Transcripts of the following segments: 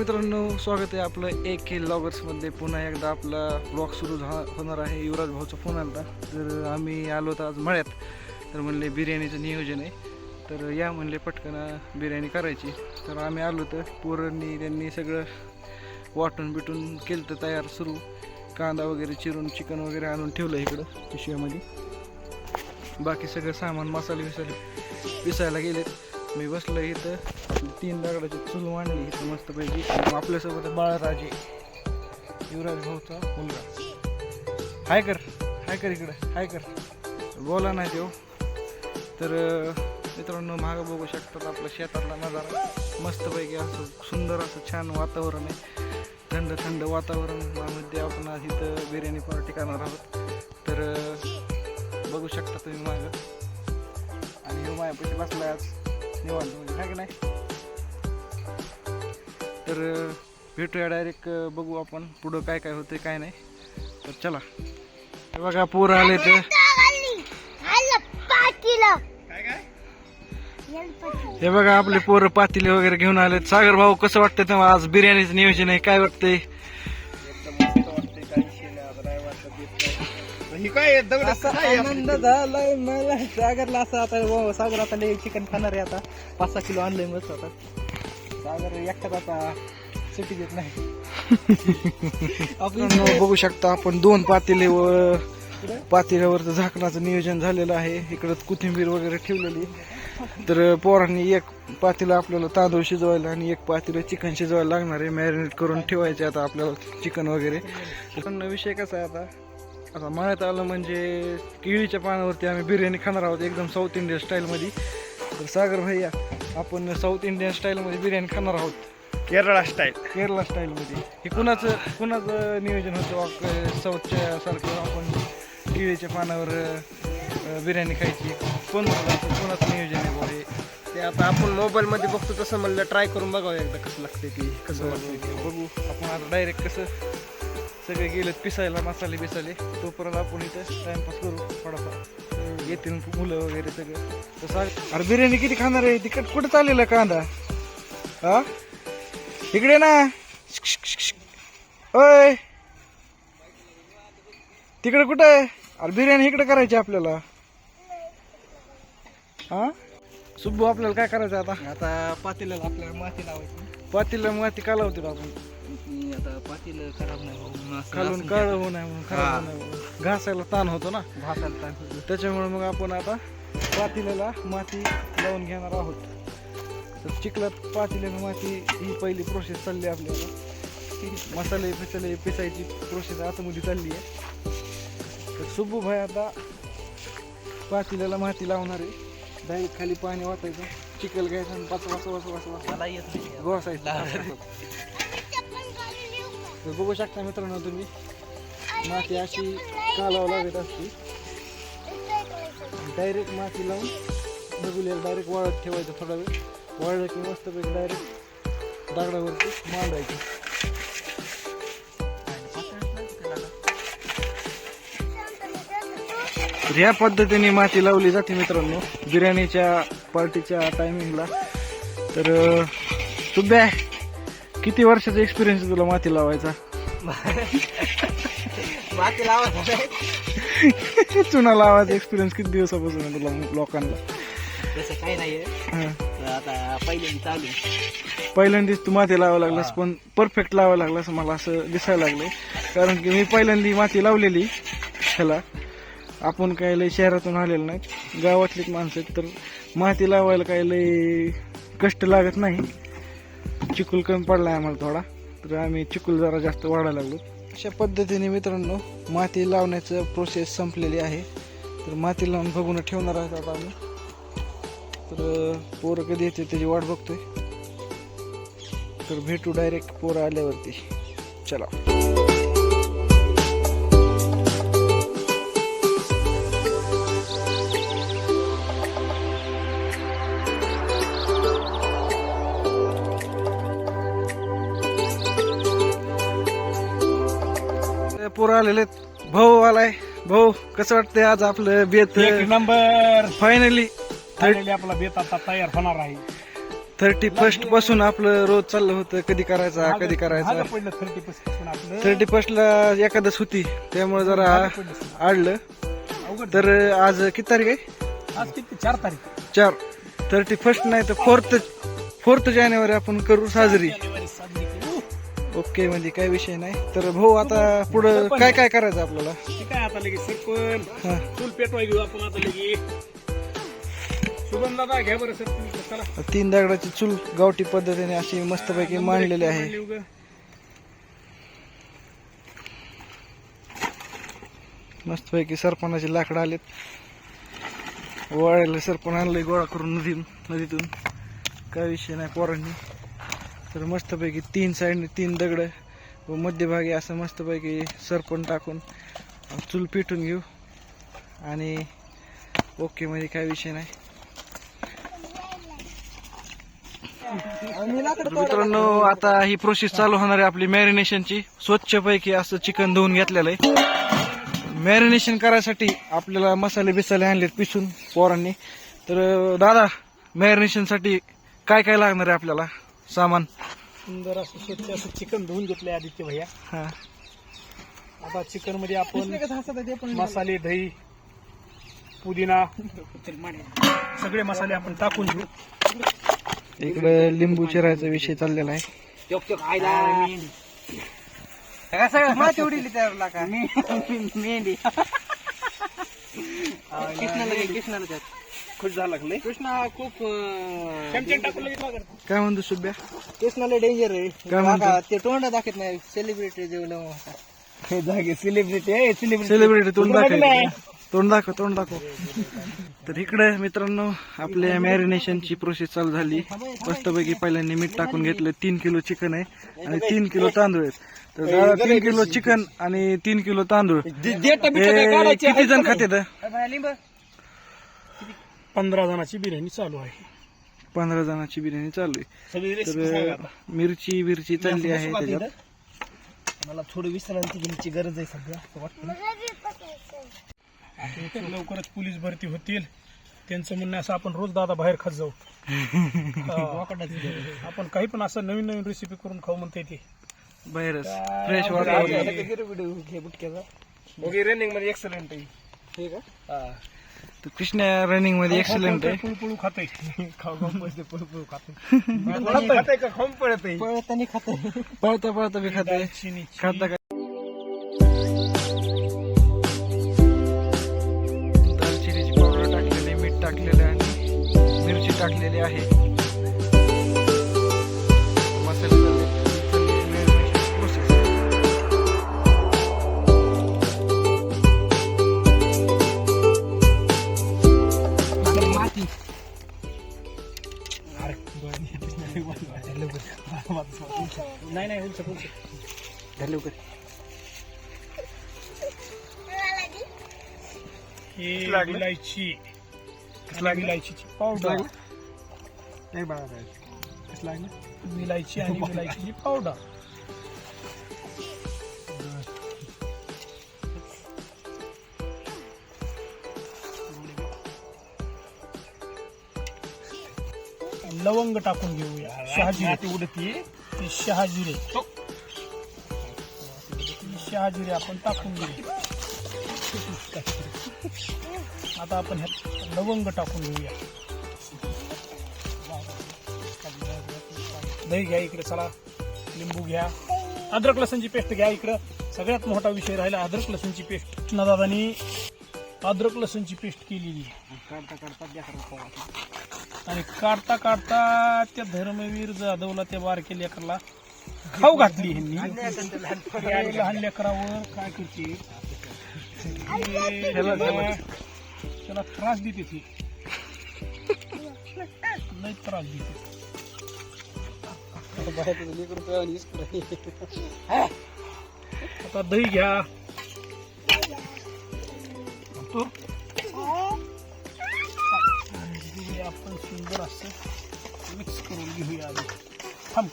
मित्रांनो स्वागत आहे आपलं ए के लॉगर्समध्ये पुन्हा एकदा आपला ब्लॉग सुरू झा होणार आहे युवराज भाऊचा फोन आला तर आम्ही आलो होतो आज मळ्यात. तर म्हणले बिर्याणीचं नियोजन आहे. तर या म्हणले पटकन बिर्याणी करायची. तर आम्ही आलो तर पोरांनी त्यांनी सगळं वाटून बिटून केलं तर तयार सुरू. कांदा वगैरे चिरून चिकन वगैरे आणून ठेवलं इकडं पिशव्यामध्ये. बाकी सगळं सामान मसाले बिसाले पिसायला गेलेत. मी बसलो इथं. तीन दगडाची चूल मांडली इथं मस्तपैकी. आपल्यासोबत बाळराजे. युवराज भाऊचा मुलगा. हाय कर हाय कर इकडं हाय कर. बोला नाही देव. तर मित्रांनो मागं बघू शकतात आपल्या शेतातला नजारा. मस्तपैकी असं सुंदर असं छान वातावरण आहे. थंड थंड वातावरणामध्ये आपण इथं बिर्याणी पार्टी करणार आहोत. तर बघू शकता तुम्ही मागं. आणि ह्यो बसला बसलाय आज. निवांत. म्हणजे काय की नाही? तर भेटूया डायरेक्ट बघू आपण पुढं काय काय होतंय काय नाही. तर चला. हे बघा पोरं आले ते हे बघा आपले पोरं पातीले वगैरे घेऊन आलेत. सागर भाऊ कसं वाटतं तेव्हा आज? बिर्याणीचं नियोजन आहे काय वाटतंय? आनंद झालाय मला. सागरला असं आता व- सागर आता लय चिकन खाणार आहे आता. पाच सहा किलो आणलंय मस्त आता. सागर एकटाच आता सुट्टी देत नाही. मित्रांनो, बघू शकता आपण दोन पातेले व पातेल्यावरचं झाकणाचं नियोजन झालेलं आहे. इकडं कोथिंबीर वगैरे ठेवलेली. तर पोरांनी एक पातेलं आपल्याला तांदूळ शिजवायला आणि एक पातेलं चिकन शिजवायला लागणार आहे. मॅरिनेट करून ठेवायचे आता आपल्याला चिकन वगैरे. पण विषय कसा आहे आता? आता मळ्यात आलं म्हणजे केळीच्या पानावरती आम्ही बिर्याणी खाणार आहोत एकदम साऊथ इंडियन स्टाईलमध्ये तर सागर भैया आपण साऊथ इंडियन स्टाईलमध्ये बिर्याणी खाणार आहोत. केरळा स्टाईल केरला स्टाईलमध्ये हे कुणाचं कुणाचं नियोजन होतं? वा- साऊथच्या सारखं आपण केळीच्या पानावर बिर्याणी खायची. कोण? कोणाचं नियोजन आहे हे? ते आता आपण मोबाईल मध्ये बघतो तसं म्हणलं ट्राय करून बघावं एकदा कसं लागते ती कसं वाटतंय ते. बघू. आपण आता डायरेक्ट कसं सगळे गेलेत पिसायला मसाले बिसाले. तोपर्यंत आपण इथं टाइमपास करू थोडाफार. येतील मुलं वगैरे सगळं. तर सांग अरे बिर्याणी किती खाणार आहे? तिकट कुठं चाललेला कांदा? हा? इकडे ना. ओय. तिकडे कुठं आहे? अरे बिर्याणी इकडे करायची आपल्याला. हा? सुब्बू आपल्याला काय करायचं आता? आता पातेल्याला आपल्याला माती लावायची. पातीला माती का लावतो आपण. ती आता पातेलं खराब नाही होऊन असं- खालून असं काळ होऊ नये म्हणून खराब होऊ नये म्हणून. घासायला ताण होतो ना? भाताला ताण होतं. त्याच्यामुळे मग आपण आता पातेल्याला माती लावून घेणार आहोत. तर चिखलात पातेल्यानं माती ही पहिली प्रोसेस चालली आहे आपल्याला. मसाले पिसाले पिसायची प्रोसेस आतमध्ये चालली आहे. तर सुब्बू भाई आता पातेल्याला माती लावणार आहे. डायरेक्ट खाली पाणी वाटायचं चिखल घ्यायचं आणि पाच वाच वाच वाच वाच मला येत नाही. घोसायचं. तर बघू शकता मित्रांनो तुम्ही. माती अशी कालावं लागत असते. डायरेक्ट माती लावून बघूया डायरेक्ट वाळत ठेवायचं थोडा वेळ. वाळलं की मस्तपैकी डायरेक्ट दगडावरती मांडायचं. तर ह्या पद्धतीने माती लावली जाते मित्रांनो बिर्याणीच्या पार्टीच्या टायमिंगला तर अं, सुब्या किती वर्षाचा एक्सपिरियन्स तुला माती लावायचा? माती लावायचं चुना लावायचा एक्सपिरियन्स किती दिवसापासून आहे तुला लोकांना? तसं काही नाहीये. तर आता पहिल्यांदा चालू आहे. पहिल्यांदाच तू माती लावायला लागलास पण परफेक्ट लावायला लागलास मला असं दिसायला लागलंय. कारण की मी पहिल्यांदा माती लावलेली ह्याला. आपण काय लय शहरातून आलेलो नाही. गावातलीच माणसं आहेत तर माती लावायला काय लय कष्ट लागत नाही. चिकूल कमी पडलाय आम्हाला थोडा. तर आम्ही चिकूल जरा जास्त वाढायला लागलो. अशा पद्धतीने मित्रांनो माती लावण्याचं प्रोसेस संपलेली आहे. तर माती लावून बघून ठेवणार आहोत आता आम्ही. तर पोरं कधी येते त्याची वाट बघतोय. तर भेटू डायरेक्ट पोरं आल्यावरती. चला. पोरं आलेले. भाऊ आलाय. भाऊ कसं वाटतंय आज आपलं बेत? एक नंबर. फायनली फायनली आपला बेत आता तयार होणार आहे. थर्टी फर्स्टपासून आपलं रोज चाललं होतं. कधी करायचा कधी करायचा. पडलं थर्टी आपलं. थर्टी फर्स्ट ला एकादश होती. त्यामुळे जरा आडलं. अवघड तर आज किती तारीख आहे? आज किती? चार तारीख. चार. थर्टी फर्स्ट नाही तर फोर्थ फोर्थ जानेवारी आपण करू साजरी. ओके म्हणजे काही विषय नाही. तर भाऊ आता पुढं काय काय करायचं आपल्याला? काय आता लगे सरपण हा. चूल पेटवाय घेऊ आपण आता लगे शुभम दादा घ्या बरं सर तुम्ही चला तीन दगडाची चूल गावठी पद्धतीने अशी मस्तपैकी मांडलेली आहे. मांडली उगा. मस्तपैकी सरपणाची लाकडं आलेत. वाळायला सरपण आणलंय गोळा करून नदी नदीतून. काय विषय नाही पोरांनी. तर मस्तपैकी तीन साईडने तीन दगड व मध्यभागी असं मस्तपैकी सरपण टाकून चूल पेटून घेऊ. आणि ओके म्हणजे काय विषय नाही. मित्रांनो आता ही प्रोसेस चालू होणार आहे आपली मॅरिनेशनची स्वच्छपैकी असं चिकन धुवून घेतलेलं आहे. मॅरिनेशन करायसाठी आपल्याला मसाले बिसाले आणलेत पिसून पोरांनी. तर दादा मॅरिनेशनसाठी काय काय लागणार आहे आपल्याला? सामान. सुंदर असं स्वच्छ असं चिकन धुवून घेतलंय आदित्य भैया. हा. आता चिकनमध्ये आपण मसाले दही पुदिना सगळे मसाले आपण टाकून घेऊ. इकडे लिंबू चिरायचा विषय चाललेला आहे. सगळं माती उडीली त्याला का मेंढी कृष्णाला कृष्णाला त्यात खुश झाला लागले कृष्णा खूप. काय म्हणतो सुब्या कृष्णाला डेंजर आहे. काय म्हणतो? काका, ते तोंड दाखवत नाही. सेलिब्रिटी जेवलं हे जागे सेलिब्रिटी आहे सेलिब्रिटी सेलिब्रिटी तोंड दाखव तोंड दाखव तोंड दाखव. तर इकडे मित्रांनो आपल्या मॅरिनेशनची प्रोसेस चालू झाली. मस्तपैकी पहिल्यांदा मीठ टाकून घेतलं. तीन किलो चिकन आहे आणि तीन किलो तांदूळ आहेत. तर दादा तीन किलो चिकन आणि तीन किलो तांदूळ. हे किती जण खाते लिंब. पंधरा जणांची बिर्याणी चालू आहे. पंधरा जणांची बिर्याणी चालू आहे. सगळी रेसिपी सांगा तर आता. मिरची बिरची चालली आहे त्याच्यात. मला थोडी विश्रांती घ्यायची गरज आहे सध्या असं वाटतं आता लवकरच पोलीस भरती होतील. त्यांचं म्हणणं असं आपण रोज दादा बाहेर खात जाऊ. हा. आपण काही पण असं नवीन नवीन रेसिपी करून खाऊ म्हणता येते बाहेरच. फ्रेश वातावरण ओके रनिंगमध्ये एक्सलंट आहे. तर कृष्णा रनिंगमध्ये एक्सलंट आहे. पुळपुळू खाते खाऊ खाऊ बसते पुळपुळू खाते खाते का? खाऊन आहे पळताना खात पळता पळता बी खाते खाता काय दालचिनीची पावडर टाकलेली मीठ टाकलेलं आणि मिरची टाकलेली आहे. उलट धरले लवकर विलायचीची पावडर नाही बाळा विलायची आणि विलायचीची पावडर लवंग टाकून घेऊया. शहाजिरे उडती. ते शहाजिरे शहाजिरे आपण टाकून घेऊ आता आपण ह्यात लवंग टाकून घेऊया. दही घ्या इकडे चला. लिंबू घ्या. अद्रक लसूणची पेस्ट घ्या इकडं. सगळ्यात मोठा विषय राहिला अद्रक लसूणची पेस्ट. दादानी अद्रक लसूणची पेस्ट केलेली. काढता काढता आणि काढता काढता त्या धर्मवीर जाधवला त्या बारके लेकरला खाऊ घातली ह्यांनी. लहान लेकरावर काय करते? त्याला त्रास देते ती. लय त्रास देते. आता दही घ्या. तो आपण सुंदर असं मिक्स करून घेऊया आधी. थांब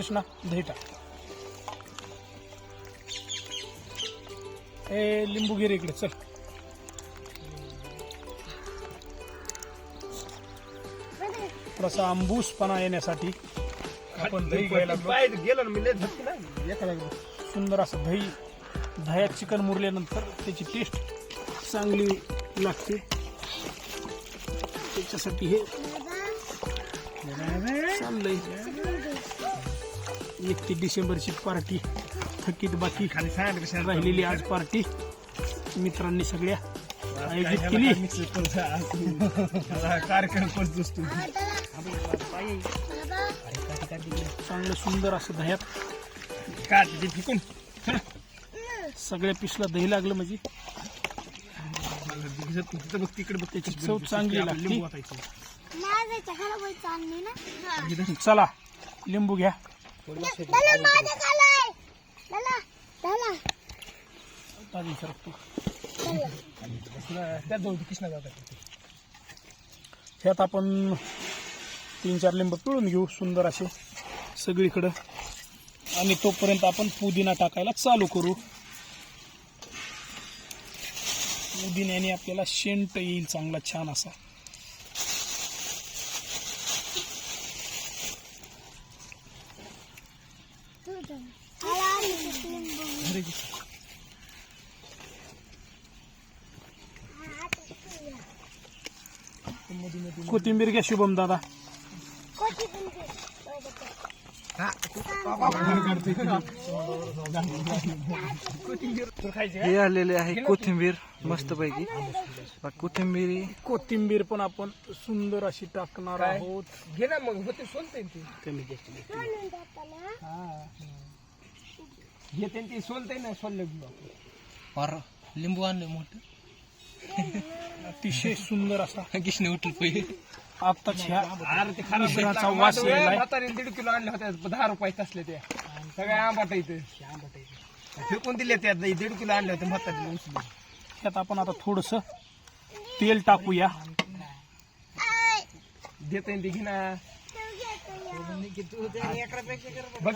कृष्णा दही ए हे लिंबू घेर इकडे चल. थोडासा आंबूसपणा येण्यासाठी आपण दही घ्यायला गेलो ना मी सुंदर असं दही दह्यात चिकन मुरल्यानंतर त्याची टेस्ट चांगली लागते. त्याच्यासाठी हे. चाललंय एकतीस डिसेंबरची पार्टी थकीत बाकी खाली राहिलेली आज पार्टी. मित्रांनी सगळ्या आयोजित केली. चांगलं सुंदर असं दह्यात. काढते फिकून सगळ्या पिसला दही लागलं म्हणजे. बघ तिकडे बघ त्याची चव चांगली ना? चला लिंबू घ्या. ह्यात आपण तीन चार लिंब पिळून घेऊ सुंदर असे सगळीकडं. आणि तोपर्यंत आपण पुदिना टाकायला चालू करू. पुदिन्याने आपल्याला शेंट येईल चांगला छान असा. कोथिंबीर घ्या शुभम दादा हे आलेले आहे कोथिंबीर मस्तपैकी कोथिंबीर कोथिंबीर पण आपण सुंदर अशी टाकणार आहोत घे ना मग होते सोलते ते कमी जास्त घेते ते सोलते ना सोललं अरे लिंबू आणलं मोठं अतिशय सुंदर असा किसने उठल पहिले? आत्ताच ह्या ते मिश्रणाचा. वास दीड किलो आणले होते दहा रुपयाचे असले ते. सगळे आंबाट इथे फेकून दिले त्यात दीड किलो आणले होते म्हातारीने उचलून. ह्यात आपण आता थोडस तेल टाकूया. देते ते घे ना. बघ